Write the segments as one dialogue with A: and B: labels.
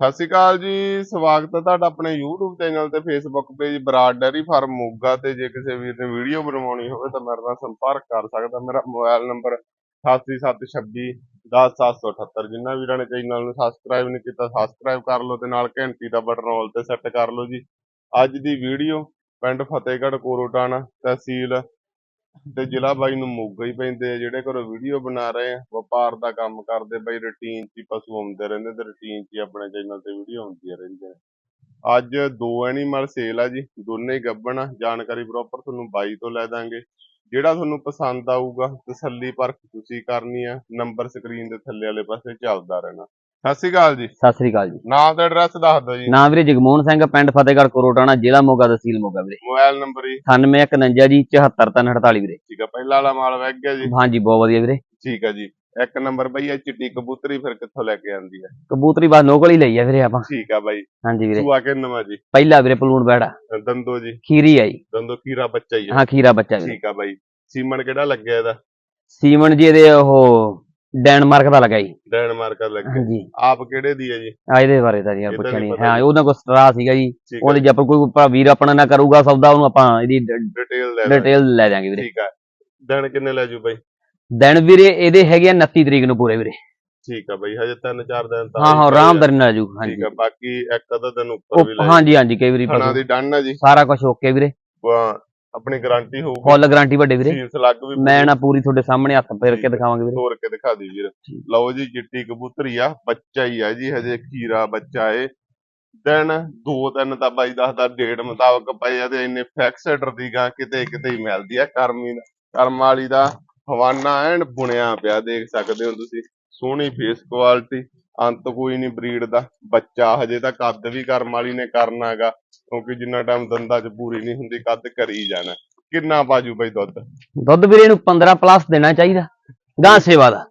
A: ਸਤਿ ਸ਼੍ਰੀ ਅਕਾਲ ਜੀ, ਸਵਾਗਤ ਹੈ ਤੁਹਾਡਾ ਆਪਣੇ YouTube ਚੈਨਲ ਤੇ Facebook page Brar dairy farm Moga ਤੇ। ਜੇ ਕਿਸੇ ਵੀਰ ਨੇ ਵੀਡੀਓ ਬਣਵਾਉਣੀ ਹੋਵੇ ਤਾਂ ਮੇਰੇ ਨਾਲ ਸੰਪਰਕ ਕਰ ਸਕਦਾ। ਮੇਰਾ ਮੋਬਾਈਲ ਨੰਬਰ 8726 10778 ਜਿਨ੍ਹਾਂ ਵੀਰਾਂ ਨੇ ਚੈਨਲ ਨੂੰ ਸਬਸਕ੍ਰਾਈਬ ਨਹੀਂ ਕੀਤਾ ਸਬਸਕ੍ਰਾਈਬ ਕਰ ਲਓ ਤੇ ਨਾਲ ਘੰਟੀ ਦਾ ਬਟਨ ਆਲ ਤੇ ਸੈੱਟ ਕਰ ਲਓ ਜੀ। ਅੱਜ ਦੀ ਵੀਡੀਓ ਪਿੰਡ ਫਤਿਹਗੜ੍ਹ ਕੋਰੋਟਾਣਾ ਤਹਿਸੀਲ ਤੇ ਜ਼ਿਲ੍ਹਾ ਬਾਈ ਨੂੰ ਮੋਗਾ ਹੀ ਪੈਂਦੇ ਆ, ਜਿਹੜੇ ਘਰੋਂ ਵੀਡੀਓ ਬਣਾ ਰਹੇ ਆ, ਵਪਾਰ ਦਾ ਕੰਮ ਕਰਦੇ ਬਾਈ ਰੁਟੀਨ 'ਚ ਹੀ ਪਸ਼ੂ ਆਉਂਦੇ ਰਹਿੰਦੇ ਤੇ ਰੁਟੀਨ 'ਚ ਆਪਣੇ ਚੈਨਲ ਤੇ ਵੀਡੀਓ ਆਉਂਦੀਆਂ ਰਹਿੰਦੀਆਂ। ਅੱਜ ਦੋ ਐਨੀਮਲ ਸੇਲ ਆ ਜੀ, ਦੋਨੇ ਹੀ ਗੱਭਣ ਆ, ਜਾਣਕਾਰੀ ਪ੍ਰੋਪਰ ਤੁਹਾਨੂੰ ਬਾਈ ਤੋਂ ਲੈ ਦਾਂਗੇ। ਜਿਹੜਾ ਤੁਹਾਨੂੰ ਪਸੰਦ ਆਊਗਾ ਤਸੱਲੀ ਪਰਖ ਤੁਸੀਂ ਕਰਨੀ ਆ ਨੰਬਰ ਸਕਰੀਨ ਦੇ ਥੱਲੇ ਵਾਲੇ ਪਾਸੇ ਚੱਲਦਾ ਰਹਿਣਾ। ਸਤਿ ਸ਼੍ਰੀ ਅਕਾਲ ਜੀ।
B: ਸਤਿ ਸ੍ਰੀ ਅਕਾਲ ਜੀ।
A: ਨਾਮ ਤੇ ਐਡਰੈਸ ਦੱਸ ਦਿਓ ਜੀ।
B: ਨਾਮ ਵੀਰੇ ਜਗਮੋਹਨ ਸਿੰਘ ਪਿੰਡ ਫਤਿਹਗੜ੍ਹ ਕੋਰੋਟਾਣਾ ਜ਼ਿਲ੍ਹਾ ਮੋਗਾ ਤਹਿਸੀਲ ਮੋਗਾ ਵੀਰੇ।
A: ਮੋਬਾਈਲ ਨੰਬਰ ਜੀ।
B: 9151 ਜੀ 74348 ਵੀਰੇ।
A: ਠੀਕ ਆ ਪਹਿਲਾ ਵਾਲਾ ਮਾਲ ਵਗ ਗਿਆ ਜੀ।
B: ਹਾਂਜੀ ਬਹੁਤ ਵਧੀਆ ਵੀਰੇ।
A: ਠੀਕ ਆ ਜੀ। ਇੱਕ ਨੰਬਰ ਬਈ ਇਹ ਚਿੱਟੀ ਕਬੂਤਰੀ ਫਿਰ ਕਿੱਥੋਂ ਲੈ ਕੇ ਆਂਦੀ ਆ?
B: ਕਬੂਤਰੀ ਬਸ ਲੋਕਲ ਹੀ ਲਈ ਆ ਵੀਰੇ ਆਪਾਂ।
A: ਠੀਕ ਆ ਬਾਈ।
B: ਹਾਂਜੀ ਵੀਰੇ।
A: ਸੂਆ ਕੇ ਨਵਾਂ ਜੀ।
B: ਪਹਿਲਾ ਵੀਰੇ ਪਲੂਣ ਬੈੜਾ।
A: ਦੰਦੋ ਜੀ।
B: ਖੀਰੀ ਆਈ
A: ਦੰਦੋ ਖੀਰਾ ਬੱਚਾ ਹੀ
B: ਹਾਂ ਖੀਰਾ ਬੱਚਾ ਵੀਰੇ।
A: ਠੀਕ ਆ ਬਾਈ। ਸੀਮਨ ਕਿਹੜਾ ਲੱਗਿਆ ਇਹਦਾ?
B: ਸੀਮਨ ਜੀ ਇਹਦੇ ਉਹ ਡੈਨਮਾਰਕ ਦਾ ਲਗਾਈ
A: ਡੈਨਮਾਰਕ ਦਾ ਲੱਗਿਆ
B: ਹਾਂਜੀ।
A: ਆਪ ਕਿਹੜੇ ਦੀ ਹੈ ਜੀ?
B: ਆ ਇਹਦੇ ਬਾਰੇ ਤਾਂ ਯਾਰ
A: ਇਹ ਤਾਂ
B: ਪੁੱਛਣੀ
A: ਨਹੀਂ ਪਤਾ
B: ਹਾਂ
A: ਜੀ।
B: ਉਹਨਾਂ ਕੋਲ ਸਟਰਾ ਸੀਗਾ ਜੀ।
A: ਠੀਕ
B: ਉਹਦੇ ਜੇ ਆਪਾਂ ਕੋਈ ਭਰਾ ਵੀਰ ਆਪਣਾ ਨਾ ਕਰੂਗਾ ਸੌਦਾ ਉਹਨੂੰ ਆਪਾਂ ਇਹਦੀ
A: ਡਿਟੇਲ ਲੈ
B: ਡਿਟੇਲ ਲੈ ਜਾਾਂਗੇ ਵੀਰੇ।
A: ਠੀਕ ਆ ਦਿਨ ਕਿੰਨੇ ਲੈ ਜੂ ਬਾਈ?
B: ਦਿਨ ਵੀਰੇ ਇਹਦੇ ਹੈਗੇ ਆ 29 ਤਰੀਕ ਨੂੰ ਪੂਰੇ ਵੀਰੇ।
A: ਠੀਕ ਆ ਬਾਈ ਹਜੇ ਤਿੰਨ ਚਾਰ ਦਿਨ ਤਾਂ
B: ਹਾਂ ਹਾਂ
A: ਹੋਈ
B: ਆਰਾਮ
A: ਆ।
B: ਦਰ ਨਾਲ ਜੂ। ਹਾਂਜੀ
A: ਠੀਕ ਆ ਬਾਕੀ ਇੱਕ ਅੱਧਾ ਦਿਨ ਉੱਪਰ ਵੀ
B: ਉਹ
A: ਲੈ
B: ਹਾਂਜੀ ਹਾਂਜੀ ਕਈ ਵਾਰੀ
A: ਖਾਣਾ ਦੀ ਡਨ ਆ ਜੀ।
B: ਸਾਰਾ ਕੁਝ ਓਕੇ ਵੀਰੇ।
A: ਵਾ- ਆਪਣੀ ਗਾਰੰਟੀ ਹੋਊਗੀ।
B: ਫੁੱਲ ਗਾਰੰਟੀ ਵੱਡੇ ਵੀਰੇ।
A: ਸੀਸ ਲੱਗ ਵੀ
B: ਮੈਂ ਨਾ ਪੂਰੀ ਤੁਹਾਡੇ ਸਾਹਮਣੇ ਹੱਥ ਫੇਰ ਕੇ ਦਿਖਾਵਾਂਗੇ ਵੀਰੇ।
A: ਤੋੜ ਕੇ ਦਿਖਾ ਦੀ ਵੀਰ। ਲਓ ਜੀ ਚਿੱਟੀ ਕਬੂਤਰੀ ਆ ਬੱਚਾ ਹੀ ਆ ਜੀ ਹਜੇ ਖੀਰਾ ਬੱਚਾ ਏ। ਦਿਨ ਦੋ ਤਿੰਨ ਤਾਂ ਬਾਈ ਦੱਸਦਾ ਡੇਟ ਮੁਤਾਬਕ ਪਏ ਆ ਤੇ ਇੰਨੇ ਫੈਕਸਟਰ ਦੀ ਗਾਂ ਕਿਤੇ ਕਿਤੇ ਹੀ ਮਿਲਦੀ ਆ। ਕਰਮੀ ਕਰਮ ਵਾਲੀ ਦਾ ਹਵਾਨਾ ਐਨ ਬੁਣਿਆ ਪਿਆ ਦੇਖ ਸਕਦੇ ਹੋ ਤੁਸੀਂ। ਸੋਹਣੀ ਫੇਸ ਕੁਆਲਿਟੀ ਅੰਤ ਕੋਈ ਨਹੀਂ ਬਰੀਡ ਦਾ। ਬੱਚਾ ਹਜੇ ਤਾਂ ਕੱਦ ਵੀ ਕਰਮ ਵਾਲੀ ਨੇ ਕਰਨਾਗਾ ਕਿਉਂਕਿ ਜਿੰਨਾ ਟਾਈਮ ਦੰਦਾਂ 'ਚ ਪੂਰੀ ਨਹੀਂ ਹੁੰਦੀ ਕੱਦ ਕਰੀ ਜਾਣਾ। ਕਿੰਨਾ ਬਾਜੂ ਬਾਈ ਦੁੱਧ?
B: ਦੁੱਧ ਵੀਰੇ ਇਹਨੂੰ 15 ਪਲੱਸ ਦੇਣਾ ਚਾਹੀਦਾ ਗਾਂ ਸੇਵਾ ਦਾ।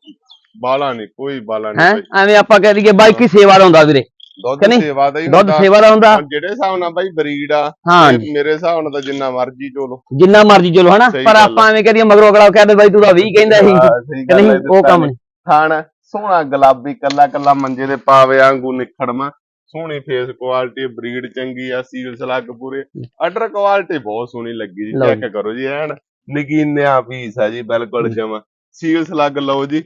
A: ਬਾਲਾ ਨਹੀਂ ਕੋਈ ਬਾਲਾ ਨਹੀਂ ਬਾਈ।
B: ਐਵੇਂ ਆਪਾਂ ਕਹਿ ਦਈਏ ਬਾਈ ਕੀ ਸੇਵਾ ਦਾ ਹੁੰਦਾ ਵੀਰੇ
A: ਦੁੱਧ? ਸੇਵਾ ਦਾ ਹੀ
B: ਦੁੱਧ ਸੇਵਾ ਦਾ ਹੁੰਦਾ।
A: ਜਿਹੜੇ ਹਿਸਾਬ ਨਾਲ ਬਾਈ ਬਰੀਡ ਆ ਮੇਰੇ ਹਿਸਾਬ ਨਾਲ ਤਾਂ ਜਿੰਨਾ ਮਰਜ਼ੀ ਚੋਲੋ
B: ਜਿੰਨਾ ਮਰਜ਼ੀ ਚਲੋ ਹਨਾ? ਪਰ ਆਪਾਂ ਐਵੇਂ ਕਹਿ ਦਈਏ ਮਗਰੋਂ ਅਗਲਾ ਕਹਿੰਦੇ ਬਾਈ ਤੂੰ ਤਾਂ 20 ਕਹਿੰਦਾ ਸੀ ਨਹੀਂ ਉਹ ਕੰਮ ਨਹੀਂ
A: ਥਾਣ ਸੋਹਣਾ ਗੁਲਾਬੀ ਕੱਲਾ ਕੱਲਾ ਮੰਜੇ ਦੇ ਪਾਵੇ ਵਾਂਗੂ ਨਿਖੜਮਾ ਸੋਹਣੀ ਫੇਸ ਕੁਆਲਿਟੀ ਬਰੀਡ ਚੰਗੀ ਆ ਸੀਲ ਸਲੱਗ ਪੂਰੇ। ਆਰਡਰ ਕੁਆਲਿਟੀ ਬਹੁਤ ਸੋਹਣੀ ਲੱਗੀ ਜੀ। ਚੈੱਕ ਕਰੋ ਜੀ ਐਨ ਨਗੀਨਿਆ ਪੀਸ ਆ ਜੀ ਬਿਲਕੁਲ ਜਮਾ। ਸੀਲ ਸਲੱਗ ਲਓ ਜੀ।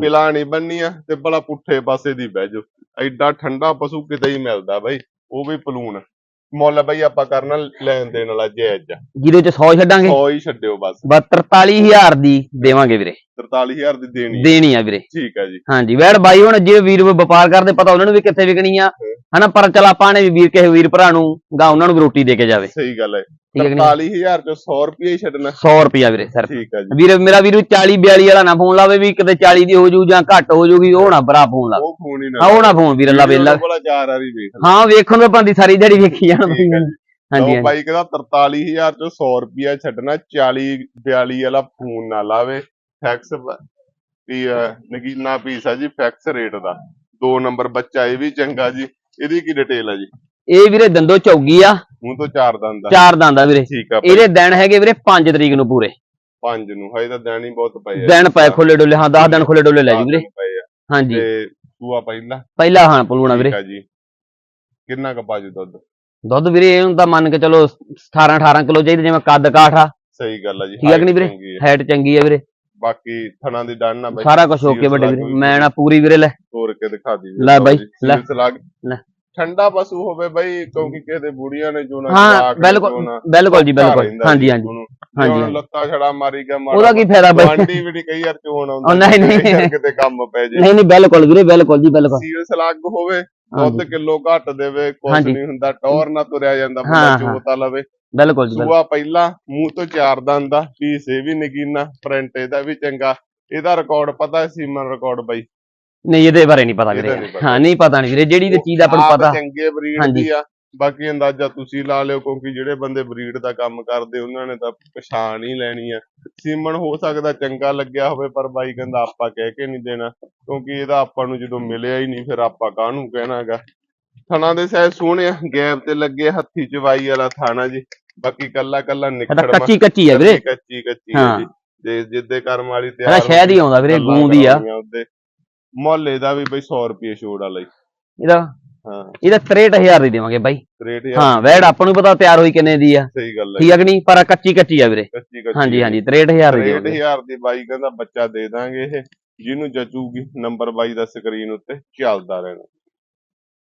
A: ਪਿਲਾ ਨਹੀਂ ਬੰਨੀ ਆ ਤੇ ਬੜਾ ਪੁੱਠੇ ਪਾਸੇ ਦੀ ਬਹਿ ਜਾਓ। ਐਡਾ ਠੰਡਾ ਪਸ਼ੂ ਕਿਤੇ ਹੀ ਮਿਲਦਾ ਬਾਈ। ਉਹ ਵੀ ਪਲੂਣ। ਮੁੱਲ ਬਾਈ ਆਪਾਂ ਕਰਨਾ ਲੈਣ ਦੇਣ ਵਾਲਾ ਜਾਇਜ਼ ਆ।
B: ਜਿਹਦੇ ਚ 100 ਛੱਡਾਂਗੇ?
A: 100 ਹੀ ਛੱਡਿਓ ਬਸ।
B: ਬਸ 43000 ਦੀ ਦੇਵਾਂਗੇ ਵੀਰੇ।
A: 43000 ਦੀ ਦੇਣੀ।
B: ਦੇਣੀ ਆ ਵੀਰੇ।
A: ਠੀਕ ਆ ਜੀ।
B: ਹਾਂਜੀ ਵੈੜ ਬਾਈ ਹੁਣ ਜੇ ਵੀਰ ਵਪਾਰ ਕਰਦੇ ਪਤਾ ਉਹਨਾਂ ਨੂੰ ਵੀ ਕਿੱਥੇ ਵਿਕਣੀ ਆ। ਹਨਾ ਪਰ ਚਲ ਆਪਾਂ ਨੇ ਵੀ ਵੀਰ ਕਿਸੇ ਵੀਰ ਭਰਾ ਨੂੰ ਗਾ ਉਹਨਾਂ ਨੂੰ ਰੋਟੀ ਦੇ ਕੇ ਜਾਵੇ।
A: ਸਹੀ ਗੱਲ ਹੈ
B: ਠੀਕ ਹੈ ਕਿ ਨਹੀਂ?
A: 43000 ਚੋਂ 100 ਰੁਪਏ ਹੀ ਛੱਡਣਾ।
B: 100 ਰੁਪਿਆ ਵੀਰੇ ਸਿਰਫ।
A: ਠੀਕ ਆ ਜੀ।
B: ਵੀਰ ਮੇਰਾ ਵੀਰ 40 42 ਵਾਲਾ ਨਾ ਫੋਨ ਲਾਵੇ ਵੀ ਕਿਤੇ 40 ਦੀ ਹੋ ਜੂ ਜਾਂ ਘੱਟ ਹੋ ਜੂਗੀ ਉਹ ਨਾ ਭਰਾ ਫੋਨ ਲਾਵੇ
A: ਉਹ ਫੋਨ ਹੀ
B: ਹਾਂ ਉਹ ਨਾ ਫੋਨ ਵੀਰ ਲਾਵੇ ਲਾ।
A: ਬੜਾ ਚਾਰ ਵਾਰੀ ਵੇਖ ਲਓ
B: ਹਾਂ ਵੇਖਣ ਨੂੰ ਬੰਦੀ ਸਾਰੀ ਦਿਹਾੜੀ ਵੇਖੀ ਜਾਣਾ ਹਾਂਜੀ
A: ਬਾਈ ਕਹਿੰਦਾ 43000 ਚੋਂ 100 ਰੁਪਿਆ ਛੱਡਣਾ 40 42 ਵਾਲਾ ਫੋਨ ਨਾ ਲਾਵੇ। ਫੈਕਸ ਵੀ ਨਗੀਨਾ ਪੀਸ ਆ ਜੀ ਫੈਕਸ ਰੇਟ ਦਾ। ਦੋ ਨੰਬਰ ਬੱਚਾ ਇਹ ਵੀ ਚੰਗਾ ਜੀ। ਇਹਦੀ ਕੀ ਡਿਟੇਲ ਆ ਜੀ?
B: ਇਹ ਵੀਰੇ ਦੰਦੋ ਚੌਗੀ ਆ।
A: ਤੋਂ ਚਾਰ ਦੰਦ ਦਾ
B: ਚਾਰ ਦੰਦ ਆ ਵੀਰੇ।
A: ਠੀਕ ਆ ਬਾਈ,
B: ਇਹਦੇ ਦਿਨ ਹੈਗੇ ਵੀਰੇ 5 ਤਰੀਕ ਨੂੰ ਪੂਰੇ।
A: ਪੰਜ ਨੂੰ। ਹਜੇ ਤਾਂ ਦੇਣੀ ਬਹੁਤ ਪਏ ਆ।
B: ਦਿਨ ਪਏ ਖੁੱਲੇ ਡੁੱਲੇ ਹਾਂ 10 ਦਿਨ ਖੁੱਲੇ ਡੁੱਲੇ ਲੈ ਜੂ ਵੀਰੇ। ਹਾਂਜੀ।
A: ਤੇ ਸੂਆ ਪਹਿਲਾ।
B: ਪਹਿਲਾ ਹਾਂ ਪਲੂਣਾ ਵੀਰੇ।
A: ਠੀਕ ਆ ਜੀ। ਕਿੰਨਾ ਕ ਬਾਜੂ ਦੁੱਧ?
B: ਦੁੱਧ ਵੀਰੇ ਇਹਨੂੰ ਤਾਂ ਮੰਨ ਕੇ ਚਲੋ 18 18 ਕਿਲੋ ਚਾਹੀਦਾ ਜਿਵੇਂ ਕੱਦ ਕਾਠ ਆ।
A: ਸਹੀ ਗੱਲ ਆ ਜੀ।
B: ਠੀਕ ਆ ਕਿ ਨਹੀਂ ਵੀਰੇ? ਹਾਈਟ ਚੰਗੀ ਆ ਵੀਰੇ।
A: ਬਾਕੀ ਥਣਾ ਦੀ ਡਨ ਬਾਈ।
B: ਸਾਰਾ ਕੁਝ ਓਕੇ ਵੱਡੇ ਵੀਰੇ। ਮੈਂ ਨਾ ਪੂਰੀ ਵੀਰੇ ਲੈ।
A: ਤੋੜ ਕੇ ਦਿਖਾ ਦੀ
B: ਲੈ ਬਾਈ, ਲੈ।
A: ਠੰਡਾ ਪਸ਼ੂ ਹੋਵੇ ਬਾਈ ਕਿਉਂਕਿ ਕਿਸੇ ਬੁੜੀਆਂ ਨੇ ਜੋ ਨਾ
B: ਹਾਂ ਬਿਲਕੁਲ ਬਿਲਕੁਲ ਜੀ ਬਿਲਕੁਲ ਹਾਂਜੀ ਹਾਂਜੀ। ਹਾਂਜੀ।
A: ਲੱਤਾਂ ਛੜਾ ਮਾਰੀ ਗਿਆ
B: ਉਹਦਾ ਕੀ ਫਾਇਦਾ ਬਾਈ
A: ਗਵਾਂਢੀ ਵੀ ਨੀ ਕਈ ਵਾਰ ਚੋਣ ਆਉਂਦਾ
B: ਨਹੀਂ, ਨਹੀਂ।
A: ਕਿਤੇ ਕੰਮ ਪੈ ਜੇ
B: ਨਹੀਂ ਨਹੀਂ ਬਿਲਕੁਲ ਵੀਰੇ ਬਿਲਕੁਲ ਜੀ ਬਿਲਕੁਲ
A: ਸੀਲ ਸਲਾਗ ਹੋਵੇ ਦੁੱਧ ਕਿਲੋ ਘੱਟ ਦੇਵੇ
B: ਹਾਂਜੀ।
A: ਨਹੀਂ ਹੁੰਦਾ ਟੌਰ ਨਾ ਤੁਰਿਆ ਜਾਂਦਾ ਬੰਦਾ। ਚੋਤਾ ਲਵੇ
B: ਬਿਲਕੁਲ ਜੀ।
A: ਸੂਆ ਪਹਿਲਾ ਮੂੰਹ ਤੋਂ ਚਾਰ ਦੰਦ ਦਾ ਪੀਸ ਇਹ ਵੀ ਨਗੀਨਾ ਪ੍ਰਿੰਟ ਇਹਦਾ ਵੀ ਚੰਗਾ ਇਹਦਾ ਰਿਕਾਰਡ ਪਤਾ ਸੀਮਨ ਰਿਕਾਰਡ ਬਾਈ
B: ਨਹੀਂ ਇਹਦੇ ਬਾਰੇ ਨਹੀਂ ਪਤਾ
A: ਇਹਦਾ
B: ਵੀਰੇ।
A: ਨਹੀਂ ਪਤਾ।
B: ਹਾਂ ਨਹੀਂ ਪਤਾ ਨਹੀਂ ਵੀਰੇ ਜਿਹੜੀ ਤੇ ਚੀਜ਼ ਆਪਾਂ ਨੂੰ
A: ਆਪ
B: ਪਤਾ।
A: ਚੰਗੇ ਬਰੀਡ
B: ਹਾਂਜੀ।
A: ਦੀ ਆ। ਬਾਕੀ ਅੰਦਾਜ਼ਾ ਤੁਸੀਂ ਲਾ ਲਿਓ ਕਿਉਂਕਿ ਜਿਹੜੇ ਬੰਦੇ ਬਰੀਡ ਦਾ ਕੰਮ ਕਰਦੇ ਉਹਨਾਂ ਨੇ ਤਾਂ ਪਛਾਣ ਹੀ ਲੈਣੀ ਆ। ਸੀਮਨ ਹੋ ਸਕਦਾ ਚੰਗਾ ਲੱਗਿਆ ਹੋਵੇ ਪਰ ਬਾਈ ਕਹਿੰਦਾ ਆਪਾਂ ਕਹਿ ਕੇ ਨਹੀਂ ਦੇਣਾ। ਕਿਉਂਕਿ ਇਹਦਾ ਆਪਾਂ ਨੂੰ ਜਦੋਂ ਮਿਲਿਆ ਹੀ ਨਹੀਂ ਫਿਰ ਆਪਾਂ ਕਾਹਨੂੰ ਕਹਿਣਾਗਾ? ਥਣਾ ਦੇ ਸਾਇਜ਼ ਸੋਹਣੇ ਆ ਗੈਪ ਤੇ ਲੱਗੇ ਹੱਥੀ ਚਵਾਈ ਵਾਲਾ ਥਾਣਾ ਜੀ। ਬਾਕੀ ਕੱਲਾ ਕੱਲਾ
B: ਇਹ ਤਾਂ ਕੱਚੀ ਕੱਚੀ ਆ ਵੀਰੇ?
A: ਕੱਚੀ ਕੱਚੀ ਹੈ
B: ਹਾਂ।
A: ਜੀ ਤੇ ਜਿੱਦੇ ਕਰਮ ਵਾਲੀ
B: ਇਹਦਾ
A: ਤਿਆਰ
B: ਸ਼ਹਿਦ ਹੀ ਆਉਂਦਾ ਵੀਰੇ ਗੂੰਦੀ ਆ।
A: ਉਹਦੇ। ਮੁੱਲ ਇਹਦਾ ਵੀ ਬਈ 100 ਰੁਪਏ ਛੋੜ ਵਾਲਾ ਹੀ।
B: ਇਹਦਾ?
A: ਹਾਂ।
B: ਇਹਦਾ 63000 ਦੀ ਦੇਵਾਂਗੇ ਬਾਈ।
A: 63000
B: ਹਾਂ ਵੈੜ ਆਪਾਂ ਨੂੰ ਪਤਾ ਤਿਆਰ ਹੋਈ ਕਿੰਨੇ ਦੀ ਆ।
A: ਸਹੀ ਗੱਲ ਹੈ
B: ਠੀਕ ਨਹੀਂ? ਪਰ ਕੱਚੀ ਕੱਚੀ ਆ ਵੀਰੇ।
A: ਕੱਚੀ ਕੱਚੀ
B: ਹਾਂਜੀ ਹਾਂਜੀ 63000 ਦੀ ਦੇਵਾਂਗੇ।
A: 63000 ਦੀ ਬਾਈ ਕਹਿੰਦਾ ਬੱਚਾ ਦੇ ਦਾਂਗੇ ਇਹ। ਜਿਹਨੂੰ ਜਚੂਗੀ ਨੰਬਰ ਬਾਈ ਦਾ ਸਕਰੀਨ ਉੱਤੇ ਚੱਲਦਾ ਰਹਿਣਾ।